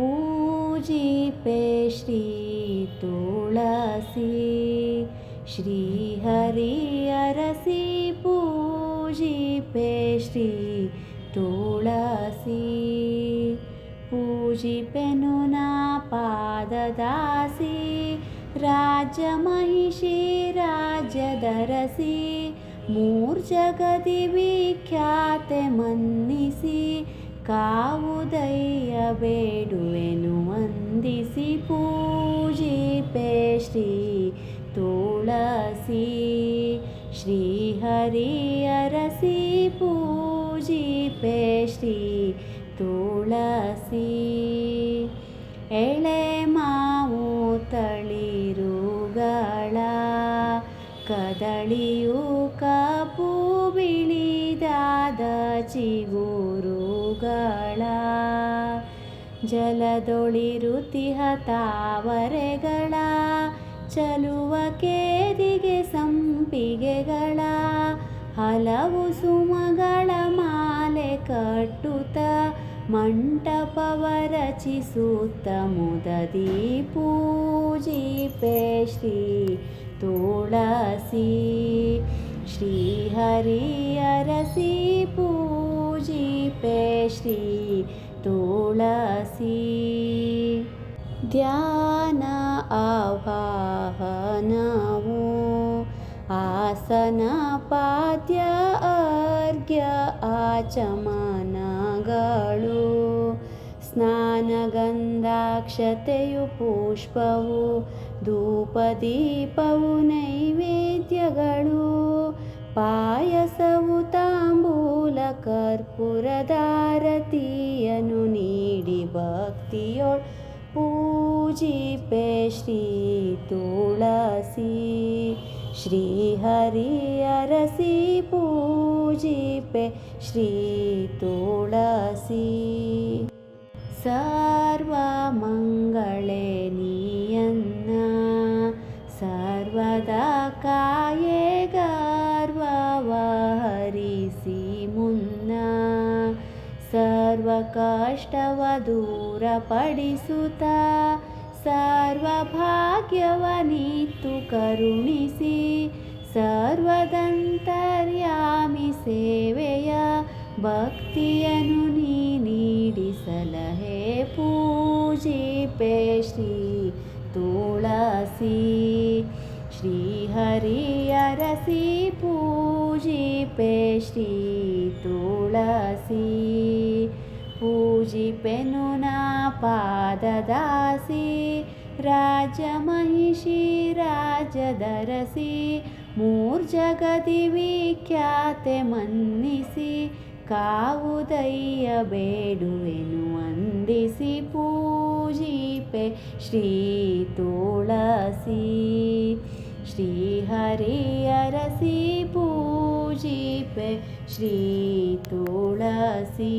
पूजी पेश्री तुळसि श्रीहरिहरसि पूजी पेश्री तुळसि पूजीपेनापाददासि राजमहिषी राजरसि मूर्जगदि विख्याते मन्निसि ಕಾವುದಯ್ಯ ಬೇಡುವೆನು ವಂದಿಸಿ ಪೂಜಿಪೆ ಶ್ರೀ ತುಳಸಿ. ಶ್ರೀಹರಿ ಅರಸಿ ಪೂಜಿಪೆ ಶ್ರೀ ತುಳಸಿ. ಎಳೆ ಮಾವು ತಳಿರುಗಳ ಕದಳಿಯು ಕಪು ಬಿಳಿದಾದ ಚಿಗುರುಗಳ ಜಲದೊಳಿರುತಿಹ ತಾವರೆಗಳ, ಚಲುವ ಕೇರಿಗೆ ಸಂಪಿಗೆಗಳ, ಹಲವು ಸುಮಗಳ ಮಾಲೆ ಕಟ್ಟುತ್ತ ಮಂಟಪವ ರಚಿಸುತ್ತ ಮುದದಿ ಪೂಜಿಪೆ ಶ್ರೀ ತುಳಸಿ. ಶ್ರೀಹರಿ ಅರಸಿ ಪೂಜಿಪೆ ಶ್ರೀ ತುಳಸಿ ಧ್ಯಾನ ಆವಾಹನವು ಆಸನ ಪಾದ್ಯ ಅರ್ಘ್ಯ ಆಚಮನಗಳು ಸ್ನಾನಗಂಧಾಕ್ಷತೆಯು ಪುಷ್ಪವು ಧೂಪದೀಪವು ನೈವೇದ್ಯಗಳು ಪಾಯಸವು ತಾಂಬೂಲ ಕರ್ಪೂರದಾರತಿಯನ್ನು ನೀಡಿ ಭಕ್ತಿಯೊಳ್ ಪೂಜಿಪೆ ಶ್ರೀ ತುಳಸಿ. ಶ್ರೀಹರಿ ಅರಸಿ ಪೂಜಿಪೆ ಶ್ರೀ ತುಳಸಿ. ಸರ್ವಮಂಗಳೇ ನೀಯನ್ನ ಕಷ್ಟವ ದೂರಪಡಿಸುತ್ತ ಸರ್ವಭಾಗ್ಯವನಿತ್ತು ಕರುಣಿಸಿ ಸರ್ವದಂತರ್ಯಾಮಿ ಸೇವೆಯ ಭಕ್ತಿಯನ್ನು ನೀ ನೀಡಿ ಸಲಹೆ ಪೂಜಿಪೆ ಶ್ರೀ ತುಳಸಿ ಶ್ರೀಹರಿ ಅರಸಿ ಪೂಜಿಪೆ ಶ್ರೀ ತುಳಸಿ ಪೂಜಿಪೆನು ನಾ ಪಾದದಾಸಿ ರಾಜ ಮಹಿಷಿ ರಾಜದರಸಿ ಮೂರ್ಜಗದಿ ವಿಖ್ಯಾತೆ ಮನ್ನಿಸಿ, ಕಾವುದಯ್ಯ ಬೇಡುವೆನು ವಂದಿಸಿ ಪೂಜಿಪೆ ಶ್ರೀ ತುಳಸಿ. ಶ್ರೀಹರಿ ಅರಸಿ ಪೂಜಿಪೆ ಶ್ರೀ ತುಳಸಿ.